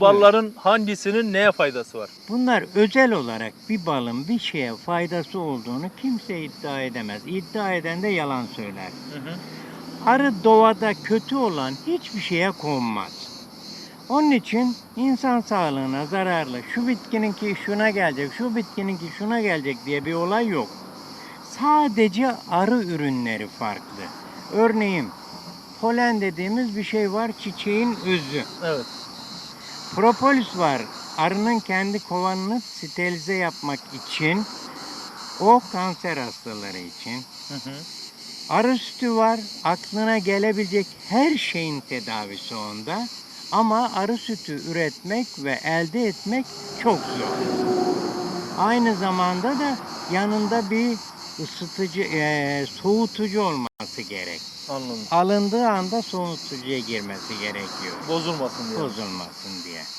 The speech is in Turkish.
Balların hangisinin neye faydası var? Bunlar özel olarak bir balın bir şeye faydası olduğunu kimse iddia edemez. İddia eden de yalan söyler. Arı doğada kötü olan hiçbir şeye konmaz. Onun için insan sağlığına zararlı, şu bitkininki şuna gelecek, şu bitkininki şuna gelecek diye bir olay yok. Sadece arı ürünleri farklı. Örneğin polen dediğimiz bir şey var, çiçeğin özü. Evet. Propolis var. Arının kendi kovanını sterilize yapmak için. O kanser hastaları için. Hı hı. Arı sütü var. Aklına gelebilecek her şeyin tedavisi onda. Ama arı sütü üretmek ve elde etmek çok zor. Aynı zamanda da yanında bir ısıtıcı, eee, soğutucu olması gerek. Anladım. Alındığı anda soğutucuya girmesi gerekiyor. Bozulmasın diye. Bozulmasın diye.